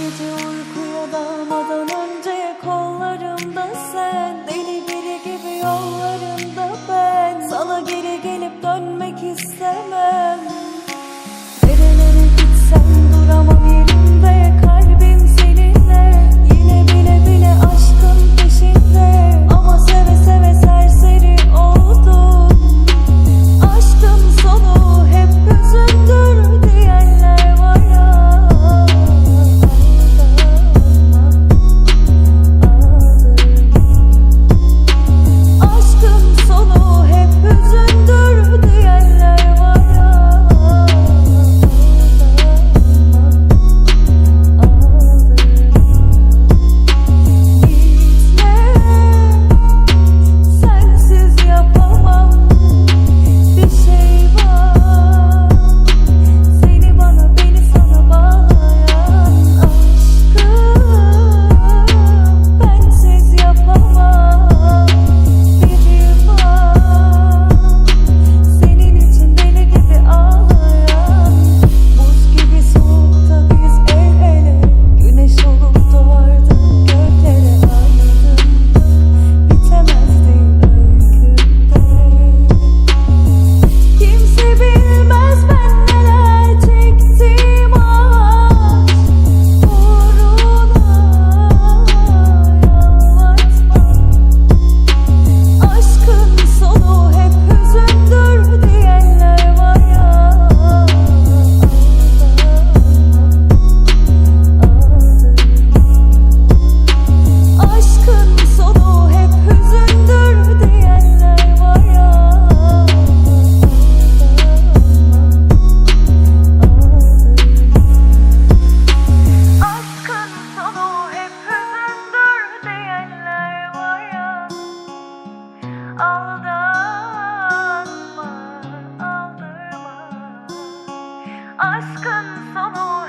Gece uykuya dalmadan önce kollarımda sen Deli biri gibi yollarımda ben. Sana geri gelip dönmek ister sono